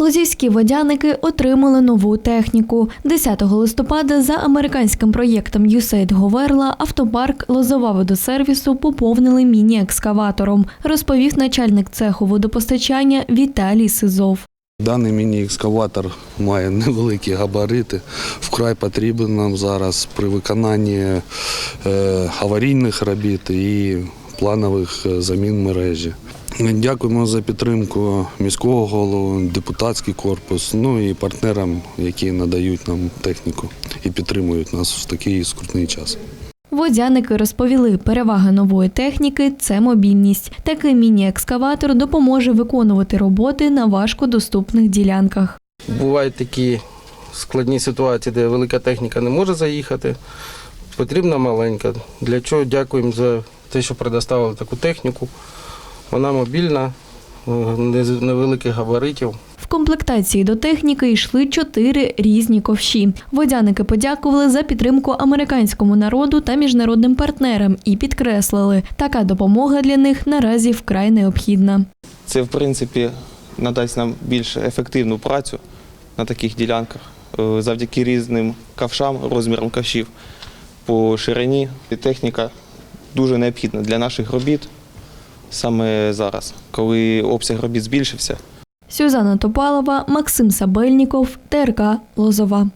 Лозівські водяники отримали нову техніку. 10 листопада за американським проєктом USAID Говерла автопарк Лозова водосервісу поповнили міні-екскаватором, розповів начальник цеху водопостачання Віталій Сизов. Даний міні-екскаватор має невеликі габарити. Вкрай потрібен нам зараз при виконанні е, аварійних робіт і планових е, замін мережі. Дякуємо за підтримку міського голову, депутатський корпус, ну і партнерам, які надають нам техніку і підтримують нас в такий скрутний час. Водяники розповіли, перевага нової техніки це мобільність. Такий міні-екскаватор допоможе виконувати роботи на важкодоступних ділянках. Бувають такі складні ситуації, де велика техніка не може заїхати. Потрібна маленька. Для чого дякуємо за те, що предоставили таку техніку. Вона мобільна, е, не з невеликих габаритів. В комплектації до техніки йшли чотири різні ковші. Водяники подякували за підтримку американському народу та міжнародним партнерам і підкреслили, така допомога для них наразі вкрай необхідна. Це, в принципі, надасть нам більш ефективну працю на таких ділянках Е, завдяки різним ковшам, розмірам ковшів по ширині. І Техніка дуже необхідна для наших робіт саме зараз, коли обсяг робіт збільшився. Сюзанна Топалова, Максим Сабельніков, ТРК Лозова.